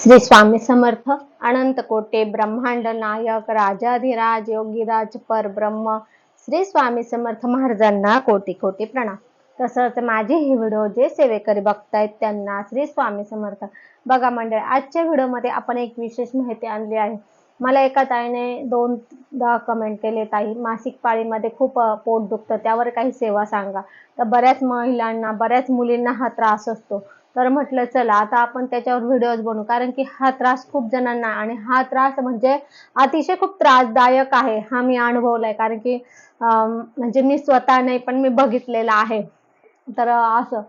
श्री स्वामी समर्थ अनंत कोटे ब्रह्मांड नायक राजाधिराज योगीराज परब्रह्म श्री स्वामी समर्थ महाराजांना कोटी कोटी प्रणाम. तसंच माझे हे व्हिडिओ जे सेवेकरी बघतायत त्यांना श्री स्वामी समर्थ. बघा मंडळ आजच्या व्हिडिओमध्ये आपण एक विशेष माहिती आणली आहे. मला एका ताईने दोनदा कमेंट केले ताई मासिक पाळीमध्ये खूप पोट दुखतं त्यावर काही सेवा सांगा. तर बऱ्याच महिलांना बऱ्याच मुलींना हा त्रास असतो. तर म्हटलं चला आता आपण त्याच्यावर व्हिडिओज बनवू. कारण की हा त्रास खूप जणांना आणि हा त्रास म्हणजे अतिशय खूप त्रासदायक आहे हा मी अनुभवलाय. कारण की म्हणजे मी स्वतः नाही पण मी बघितलेला आहे. तर असं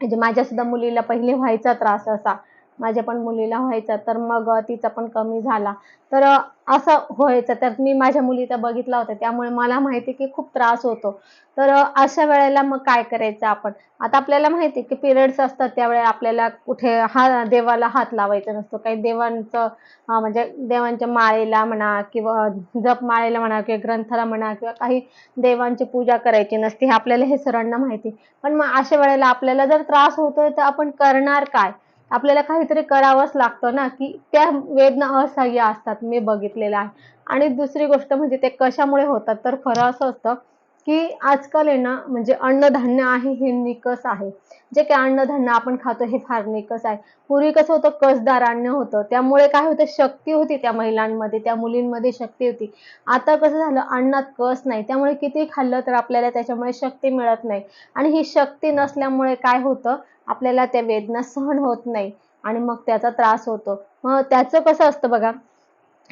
म्हणजे माझ्या सुद्धा मुलीला पहिले व्हायचा त्रास असा. माझ्या पण मुलीला व्हायचा तर मग तिचा पण कमी झाला. तर असं व्हायचं. तर मी माझ्या मुलीचा बघितला होता त्यामुळे मला माहिती की खूप त्रास होतो. तर अशा वेळेला मग काय करायचं आपण? आता आपल्याला माहिती आहे की पिरियड्स असतात त्यावेळेला आपल्याला कुठे हा देवाला हात लावायचा नसतो. काही देवांचं म्हणजे देवांच्या माळेला म्हणा किंवा जप माळेला म्हणा किंवा ग्रंथाला म्हणा किंवा काही देवांची पूजा करायची नसते. हे आपल्याला हे सर्वांना माहिती. पण मग अशा वेळेला आपल्याला जर त्रास होतोय तर आपण करणार काय? आपल्याला काहीतरी करावंच लागतं ना की त्या वेदना असह्य असतात. मी बघितलेलं आहे. आणि दुसरी गोष्ट म्हणजे ते कशामुळे होतात तर खरं असं असतं की आजकाल आहे ना म्हणजे अन्नधान्य आहे हे निकस आहे. जे काय अन्नधान्य आपण खातो हे फार निकस आहे. पूर्वी कसं होतं कसदार अन्न होतं. त्यामुळे काय होतं शक्ती होती त्या महिलांमध्ये त्या मुलींमध्ये शक्ती होती. आता कसं झालं अन्नात कस नाही. त्यामुळे किती खाल्लं तर आपल्याला त्याच्यामुळे शक्ती मिळत नाही. आणि ही शक्ती नसल्यामुळे काय होतं आपल्याला त्या वेदना सहन होत नाही. आणि मग त्याचा त्रास होतो. मग त्याचं कसं असतं बघा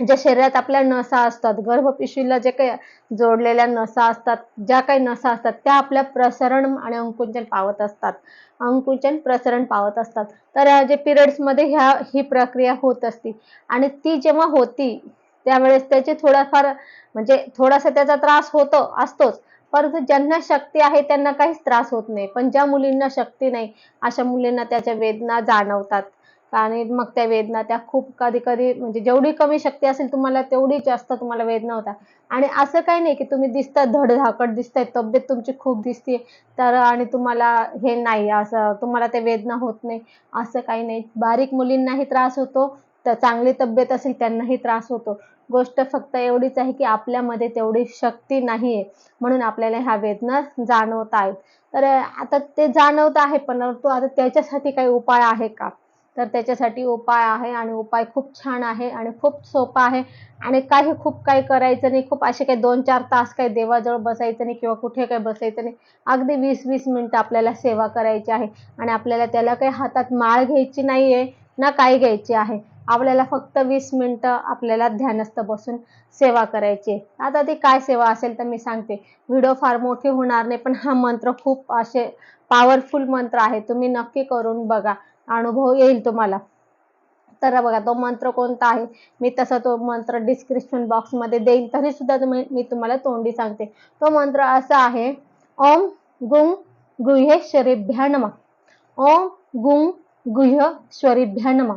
ज्या शरीरात आपल्या नसा असतात गर्भपिशवीला जे काही जोडलेल्या नसा असतात ज्या काही नसा असतात त्या आपल्या प्रसरण आणि अंकुंचन पावत असतात. अंकुंचन प्रसरण पावत असतात. तर जे पिरियड्समध्ये ह्या ही प्रक्रिया होत असते आणि ती जेव्हा होती त्यावेळेस त्याचे थोडाफार म्हणजे थोडासा त्याचा त्रास होतो असतोच. परंतु ज्यांना शक्ती आहे त्यांना काहीच त्रास होत नाही. पण ज्या मुलींना शक्ती नाही अशा मुलींना त्याच्या वेदना जाणवतात. आणि मग त्या वेदना त्या खूप कधी कधी म्हणजे जेवढी कमी शक्ती असेल तुम्हाला तेवढी जास्त तुम्हाला वेदना होतात. आणि असं काही नाही की तुम्ही दिसता धडधाकट दिसताय तब्येत तुमची खूप दिसते तर आणि तुम्हाला हे नाही असं तुम्हाला ते वेदना होत नाही असं काही नाही. बारीक मुलींनाही त्रास होतो तर चांगली तब्येत असेल त्यांनाही त्रास होतो. गोष्ट फक्त एवढीच आहे की आपल्यामध्ये तेवढी शक्ती नाही आहे म्हणून आपल्याला ह्या वेदना जाणवत आहेत तर आता ते जाणवत आहे परंतु आता त्याच्यासाठी काही उपाय आहे का? तर त्याच्यासाठी उपाय आहे आणि उपाय खूप छान आहे आणि खूप सोपा आहे. आणि काही खूप काही करायचं नाही. खूप असे काही दोन चार तास काही देवाजवळ बसायचं नाही किंवा कुठे काही बसायचं नाही. अगदी वीस वीस मिनटं आपल्याला सेवा करायची आहे. आणि आपल्याला त्याला काही हातात माळ घ्यायची नाही आहे ना काही घ्यायची आहे. आपल्याला फक्त वीस मिनटं आपल्याला ध्यानस्थ बसून सेवा करायची आहे. आता ती काय सेवा असेल तर मी सांगते. व्हिडिओ फार मोठी होणार नाही पण हा मंत्र खूप असे पॉवरफुल मंत्र आहे. तुम्ही नक्की करून बघा. अनुभव येईल तुम्हाला. तर बघा तो मंत्र कोणता आहे? मी तसा तो मंत्र डिस्क्रिप्शन बॉक्समध्ये देईल तरी सुद्धा तुम्ही मी तुम्हाला तोंडी सांगते. तो मंत्र असा आहे ओम गुंग गुह्येश्वरीभ्या नमा ओम गुंग गुह्येश्वरीभ्या नमा.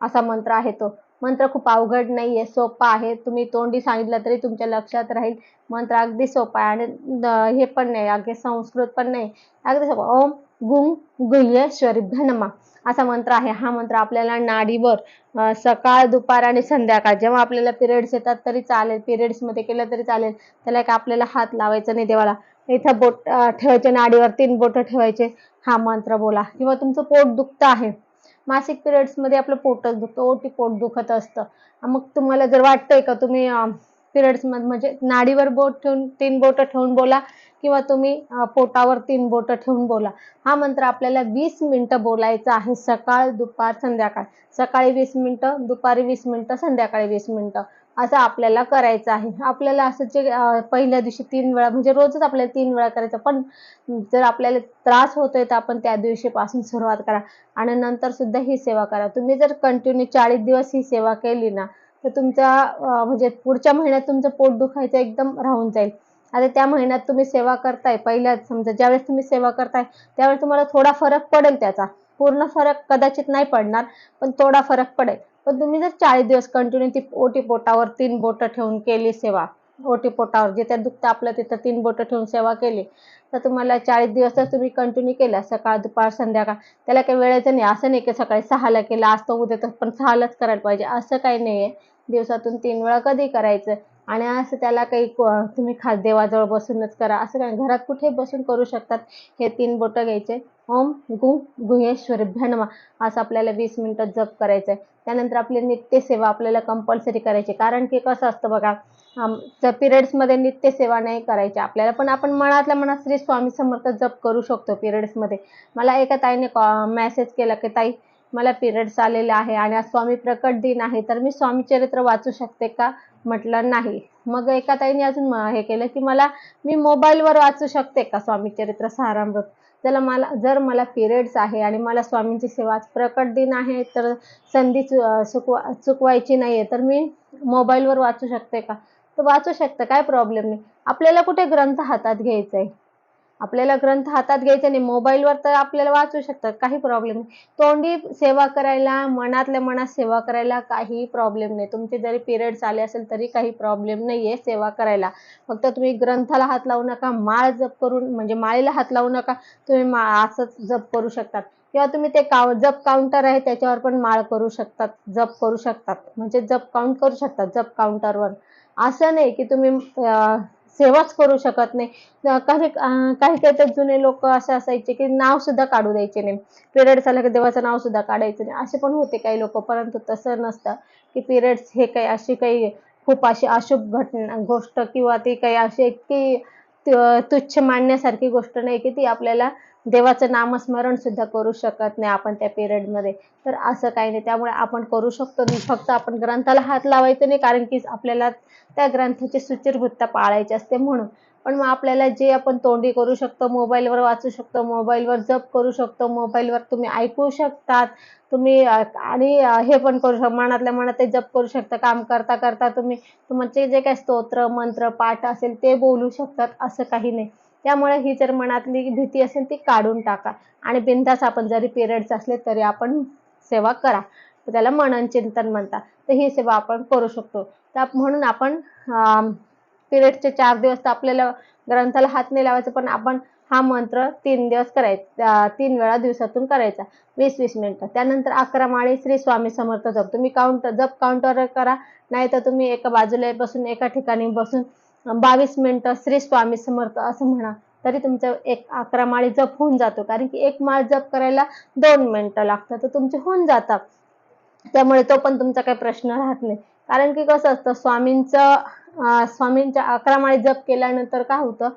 असा मंत्र आहे तो. मंत्र खूप अवघड नाही आहे सोपा आहे. तुम्ही तोंडी सांगितलं तरी तुमच्या लक्षात राहील. मंत्र अगदी सोपा आहे आणि हे पण नाही अगदी संस्कृत पण नाही. अगदी सोपा. ओम गुंग गुह्येश्वरीभ्य धनमा असा मंत्र आहे. हा मंत्र आपल्याला नाडीवर सकाळ दुपार आणि संध्याकाळ जेव्हा आपल्याला पिरियड्स येतात तरी चालेल. पिरियड्समध्ये केलं तरी चालेल. त्याला एक आपल्याला हात लावायचा नाही देवाला. इथं बोट ठेवायचे नाडीवर तीन बोट ठेवायचे. हा मंत्र बोला. किंवा तुमचं पोट दुखतं आहे. मासिक पिरियड्समध्ये आपलं पोटच दुखतं. ओटी पोट दुखत असतं. मग तुम्हाला जर वाटतंय का तुम्ही पिरियड्स म्हणजे नाडीवर बोट ठेवून तीन बोट ठेवून बोला किंवा तुम्ही पोटावर तीन बोट ठेवून बोला. हा मंत्र आपल्याला वीस मिनिटं बोलायचा आहे सकाळ दुपार संध्याकाळ. सकाळी वीस मिनिटं दुपारी वीस मिनिटं संध्याकाळी वीस मिनिटं. असं आपल्याला करायचं आहे. आपल्याला असं जे पहिल्या दिवशी तीन वेळा म्हणजे रोजच आपल्याला तीन वेळा करायचं. पण जर आपल्याला त्रास होतोय तर आपण त्या दिवशीपासून सुरुवात करा. आणि नंतर सुद्धा ही सेवा करा. तुम्ही जर कंटिन्यू चाळीस दिवस ही सेवा केली ना तर तुमच्या म्हणजे पुढच्या महिन्यात तुमचं पोट दुखायचं एकदम राहून जाईल. आता त्या महिन्यात तुम्ही सेवा करताय पहिल्या समजा ज्यावेळेस तुम्ही सेवा करताय त्यावेळेस तुम्हाला थोडा फरक पडेल त्याचा. पूर्ण फरक कदाचित नाही पडणार पण थोडा फरक पडेल. पण तुम्ही जर चाळीस दिवस कंटिन्यू ती ओटी पोटावर तीन बोटं ठेवून केली सेवा ओटीपोटावर जिथे दुखतं आपलं तिथं तीन बोटं ठेवून सेवा केली तर तुम्हाला चाळीस दिवस जर तुम्ही कंटिन्यू केला सकाळ दुपार संध्याकाळ. त्याला काही वेळेचं नाही असं नाही की सकाळी सहाला केलं आज तो उद्या तर पण सहालाच करायला पाहिजे असं काही नाही आहे दिवसातून तीन वेळा कधी करायचं? आणि असं त्याला काही क- तुम्ही खास देवाजवळ बसूनच करा असं काही घरात कुठे बसून करू शकतात. हे तीन बोटं घ्यायचे. ओम गु गुहेश्वरी भ्यानमा असं आपल्याला वीस मिनिटं जप करायचं आहे त्यानंतर आपली नित्यसेवा आपल्याला कंपल्सरी करायची कारण की कसं असतं बघा पिरियड्समध्ये नित्यसेवा नाही करायची आपल्याला पण आपण मनातल्या मनात श्री स्वामी समर्थ जप करू शकतो पिरियड्समध्ये मला एका ताईने मेसेज केला की ताई मला पिरियड्स आलेले आहे आणि आज स्वामी प्रकट दिन आहे तर मी स्वामी चरित्र वाचू शकते का? म्हटलं नाही. मग एका ताईने अजून म- हे केलं की मला मी मोबाईलवर वाचू शकते का स्वामी चरित्र सारामृत? त्याला मला जर मला पिरियड्स आहे आणि मला स्वामींची सेवा प्रकट दिन आहे तर संधी चुकवा चुकवायची नाही आहे तर मी मोबाईलवर वाचू शकते का? तर वाचू शकतं काय प्रॉब्लेम नाही. आपल्याला कुठे ग्रंथ हातात घ्यायचा आहे आपल्याला ग्रंथ हातात घ्यायचा नाही मोबाईलवर तर आपल्याला वाचू शकतात काही प्रॉब्लेम नाही. तोंडी सेवा करायला मनातल्या मनात सेवा करायला काही प्रॉब्लेम नाही. तुमचे जरी पिरियड्स आले असेल तरी काही प्रॉब्लेम नाही आहे सेवा करायला. फक्त तुम्ही ग्रंथाला हात लावू नका माळ जप करून म्हणजे माळीला हात लावू नका तुम्ही मा असंच जप करू शकतात. किंवा तुम्ही ते काउ जप काउंटर आहे त्याच्यावर पण माळ करू शकतात जप करू शकतात. म्हणजे जप काउंट करू शकतात जप काउंटरवर असं नाही की तुम्ही सेवाच करू शकत नाही. काही काही काही तर जुने लोक असे असायचे की नाव सुद्धा काढू द्यायचे नाही. पिरियड्स आलं की देवाचं नाव सुद्धा काढायचं नाही. असे पण होते काही लोक परंतु तसं नसतं की पिरियड्स हे काही अशी काही खूप अशी अशुभ घटना गोष्ट किंवा ती काही अशी की तुच्छ मानण्यासारखी गोष्ट नाही की ती आपल्याला देवाचं नामस्मरण सुद्धा करू शकत नाही आपण त्या पिरियडमध्ये तर असं काही नाही. त्यामुळे आपण करू शकतो फक्त आपण ग्रंथाला हात लावायचं नाही कारण की आपल्याला त्या ग्रंथाची सुचिरभूतता पाळायची असते म्हणून. पण मग आपल्याला जे आपण तोंडी करू शकतो मोबाईलवर वाचू शकतो मोबाईलवर जप करू शकतो मोबाईलवर तुम्ही ऐकू शकतात तुम्ही आणि हे पण करू शकता मनातल्या मनात ते जप करू शकता काम करता करता तुम्ही तुमचे जे काही स्तोत्र मंत्र पाठ असेल ते बोलू शकतात असं काही नाही. त्यामुळे ही जर मनातली भीती असेल ती काढून टाका. आणि बिंदास आपण जरी पिरियड्स असले तरी आपण सेवा करा. त्याला मनन चिंतन म्हणतात. तर ही सेवा आपण करू शकतो. त्या म्हणून आपण पिरियडचे चार दिवस तर आपल्याला ग्रंथाला हात नाही लावायचा पण आपण हा मंत्र तीन दिवस करायचा तीन वेळा दिवसातून करायचा. वीस वीस मिनिटं. त्यानंतर अकरा माळी श्री स्वामी समर्थ जप. तुम्ही काउंट जप काउंटर करा नाही तर तुम्ही एका बाजूला बसून एका ठिकाणी बसून बावीस मिनिटं श्री स्वामी समर्थ असं म्हणा तरी तुमचं एक अकरा माळी जप होऊन जातो. कारण की एक माळ जप करायला दोन मिनिटं लागतात तर तुमचे होऊन जातात. त्यामुळे तो पण तुमचा काही प्रश्न राहत नाही. कारण की कसं असतं स्वामींचं स्वामींच्या अकरा माळी जप केल्यानंतर काय होतं?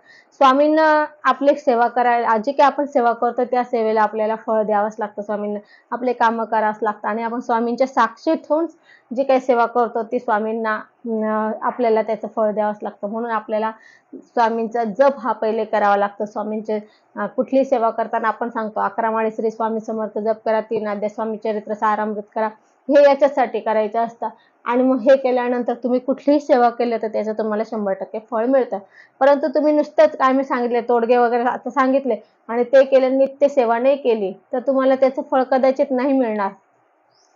स्वामींना आपले सेवा करायला जे काही आपण सेवा करतो त्या सेवेला आपल्याला फळ द्यावंच लागतं. स्वामींना आपले कामं करावंच लागतं. आणि आपण स्वामींच्या साक्षी ठेवून जी काही सेवा करतो ती स्वामींना आपल्याला त्याचं फळ द्यावंच लागतं. म्हणून आपल्याला स्वामींचा जप हा पहिले करावा लागतो. स्वामींचे कुठली सेवा करताना आपण सांगतो अकरा माळी श्री स्वामी समर्थ जप करा तीन अध्याय स्वामी चरित्र सारामृत करा. हे याच्यासाठी करायचं असतं. आणि मग हे केल्यानंतर तुम्ही कुठलीही सेवा केली तर त्याचं तुम्हाला शंभर टक्के फळ मिळतं. परंतु तुम्ही नुसतंच काय मी सांगितले तोडगे वगैरे आता सांगितले आणि ते केलं नित्य सेवा नाही केली तर तुम्हाला त्याचं फळ कदाचित नाही मिळणार.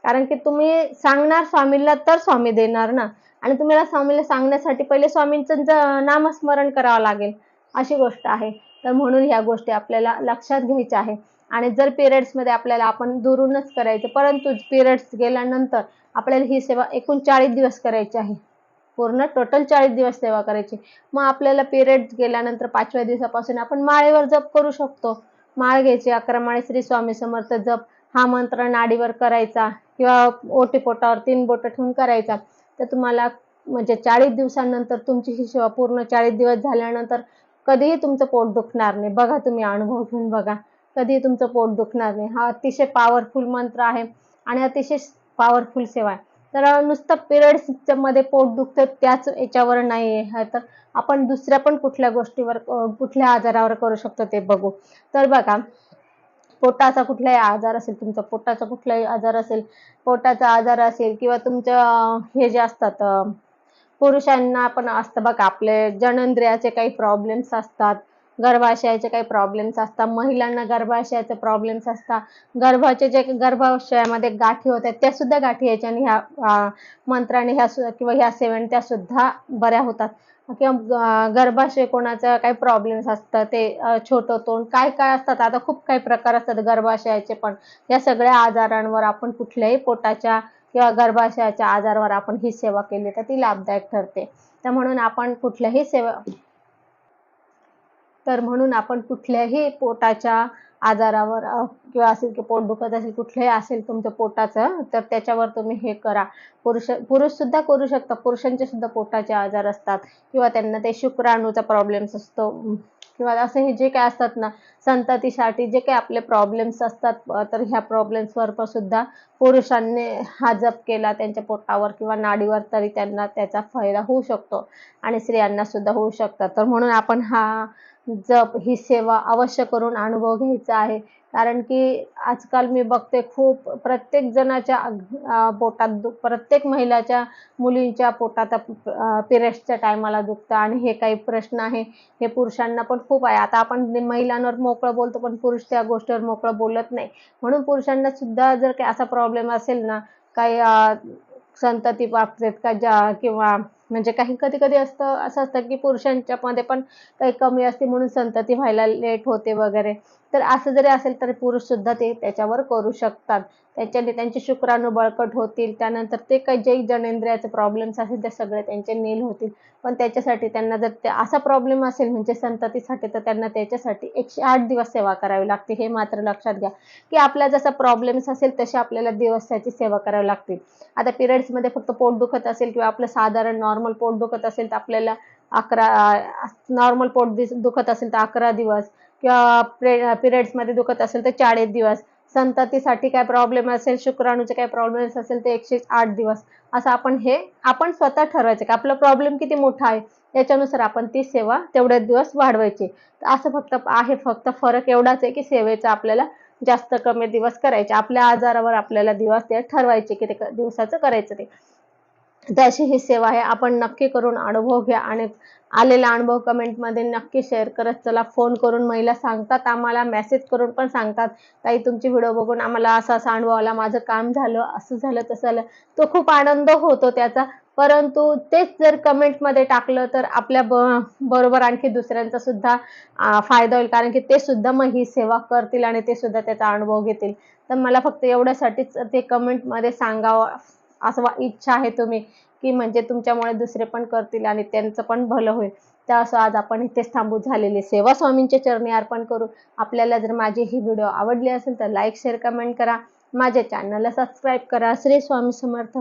कारण की तुम्ही सांगणार स्वामीला तर स्वामी देणार ना. आणि तुम्हाला स्वामीला सांगण्यासाठी पहिले स्वामींचं नामस्मरण करावं लागेल. अशी गोष्ट आहे. तर म्हणून ह्या गोष्टी आपल्याला लक्षात घ्यायच्या आहे. आणि जर पिरियड्समध्ये आपल्याला आपण दुरूनच करायचं परंतु पिरियड्स गेल्यानंतर आपल्याला ही सेवा एकूण चाळीस दिवस करायची आहे. पूर्ण टोटल चाळीस दिवस सेवा करायची. मग आपल्याला पिरियड्स गेल्यानंतर पाचव्या दिवसापासून आपण माळेवर जप करू शकतो. माळ घ्यायची अकरा माळे श्री स्वामी समर्थ जप हा मंत्र नाडीवर करायचा किंवा ओटी पोटावर तीन बोटं ठेवून करायचा. तर तुम्हाला म्हणजे चाळीस दिवसानंतर तुमची ही सेवा पूर्ण चाळीस दिवस झाल्यानंतर कधीही तुमचं पोट दुखणार नाही. बघा तुम्ही अनुभव घेऊन बघा. कधीही तुमचं पोट दुखणार नाही. हा अतिशय पॉवरफुल मंत्र आहे आणि अतिशय पॉवरफुल सेवा आहे. तर नुसतं पिरियड्सच्या मध्ये पोट दुखतं त्याच याच्यावर नाही आहे. तर आपण दुसऱ्या पण कुठल्या गोष्टीवर कुठल्या आजारावर करू शकतो ते बघू. तर बघा पोटाचा कुठलाही आजार असेल तुमचा पोटाचा कुठलाही आजार असेल पोटाचा आजार असेल किंवा तुमच्या हे जे असतात पुरुषांना पण असतं बघा आपले जननेंद्रियाचे काही प्रॉब्लेम्स असतात. गर्भाशयाचे काही प्रॉब्लेम्स असतात. महिलांना गर्भाशयाचे प्रॉब्लेम्स असतात. गर्भाचे जे गर्भाशयामध्ये गाठी होतात त्या सुद्धा गाठी याच्याने ह्या मंत्राने ह्या किंवा ह्या सेवन त्या सुद्धा बऱ्या होतात. किंवा गर्भाशय कोणाचं काही प्रॉब्लेम्स असतं ते छोटं तोंड काय काय असतात आता खूप काही प्रकार असतात गर्भाशयाचे पण. या सगळ्या आजारांवर आपण कुठल्याही पोटाच्या किंवा गर्भाशयाच्या आजारावर आपण ही सेवा केली तर ती लाभदायक ठरते. तर म्हणून आपण कुठल्याही सेवा तर म्हणून आपण कुठल्याही पोटाच्या आजारावर किंवा असेल की पोट दुखत असेल कुठलंही असेल तुमच्या पोटाचं तर त्याच्यावर तुम्ही हे करा. पुरुष पुरुष सुद्धा करू शकता पुरुषांचे सुद्धा पोटाचे आजार असतात. किंवा त्यांना ते शुक्राणूचा प्रॉब्लेम्स असतो. किंवा असे हे जे काय असतात ना संततीसाठी जे काही आपले प्रॉब्लेम्स असतात तर ह्या प्रॉब्लेम्सवर पण सुद्धा पुरुषांनी हा जप केला त्यांच्या पोटावर किंवा नाडीवर तरी त्यांना त्याचा फायदा होऊ शकतो. आणि स्त्रियांना सुद्धा होऊ शकतात. तर म्हणून आपण हा जप ही सेवा अवश्य करून अनुभव घ्यायचा आहे. कारण की आजकाल मी बघते खूप प्रत्येक जणाच्या पोटात दु प्रत्येक महिलाच्या मुलींच्या पोटात पिरियड्सच्या टायमाला दुखतं आणि हे काही प्रश्न आहे. हे पुरुषांना पण खूप आहे. आता आपण महिलांवर मोकळं बोलतो पण पुरुष त्या गोष्टीवर मोकळं बोलत नाही. म्हणून पुरुषांना सुद्धा जर काही असा प्रॉब्लेम असेल ना काही संतती बाबतीत का ज्या किंवा म्हणजे काही कधी कधी असतं असं असतं की पुरुषांच्या मध्ये पण काही कमी असते म्हणून संतती व्हायला लेट होते वगैरे. तर असं जरी असेल तर पुरुष सुद्धा ते त्याच्यावर करू शकतात. त्याच्याने त्यांचे शुक्राणू बळकट होतील. त्यानंतर ते काही जे जनेंद्रियाचे प्रॉब्लेम्स असेल ते सगळे त्यांचे नील होतील. पण त्याच्यासाठी त्यांना जर ते असा प्रॉब्लेम असेल म्हणजे संततीसाठी तर त्यांना त्याच्यासाठी एकशे आठ दिवस सेवा करावी लागते. हे मात्र लक्षात घ्या. की आपला जसा प्रॉब्लेम्स असेल तसे आपल्याला दिवस त्याची सेवा करावी लागते. आता पिरियड्समध्ये फक्त पोट दुखत असेल किंवा आपलं साधारण नॉर्मल पोट दुखत असेल तर आपल्याला अकरा नॉर्मल पोट दिस- दुखत असेल तर अकरा दिवस. किंवा पिरियड्समध्ये दुखत असेल तर चाळीस दिवस. संततीसाठी काय प्रॉब्लेम असेल शुक्राणूचे काय प्रॉब्लेम्स असेल तर एकशे आठ दिवस. असं आपण हे आपण स्वतः ठरवायचं की आपला प्रॉब्लेम किती मोठा आहे याच्यानुसार आपण ती सेवा तेवढे दिवस वाढवायची. तर असं फक्त आहे फक्त फरक एवढाच आहे की सेवेचा आपल्याला जास्त कमी दिवस करायचे. आपल्या आजारावर आपल्याला दिवस ते ठरवायचे की ते दिवसाचं करायचं ते. तर अशी ही सेवा आहे. आपण नक्की करून अनुभव घ्या आणि आलेला अनुभव कमेंटमध्ये नक्की शेअर करत चला फोन करून महिला सांगतात आम्हाला मेसेज करून पण सांगतात. ताई तुमची व्हिडिओ बघून आम्हाला असा असा अनुभव आला माझं काम झालं असं झालं तसं झालं. तो खूप आनंद होतो त्याचा. परंतु तेच जर कमेंटमध्ये टाकलं तर आपल्या ब बरोबर आणखी दुसऱ्यांचा सुद्धा फायदा होईल. कारण की ते सुद्धा मग ही सेवा करतील आणि ते सुद्धा त्याचा अनुभव घेतील. तर मला फक्त एवढ्यासाठीच ते कमेंटमध्ये सांगावं. असं वा- इच्छा आहे तुम्ही की म्हणजे तुमच्यामुळे दुसरे पण करतील आणि त्यांचं पण भलं होईल. तर असं आज आपण इथेच थांबू झालेली. सेवा स्वामींच्या चरणी अर्पण करू. आपल्याला जर माझी ही व्हिडिओ आवडली असेल तर लाईक शेअर कमेंट करा. माझ्या चॅनलला सबस्क्राईब करा. श्री स्वामी समर्थ.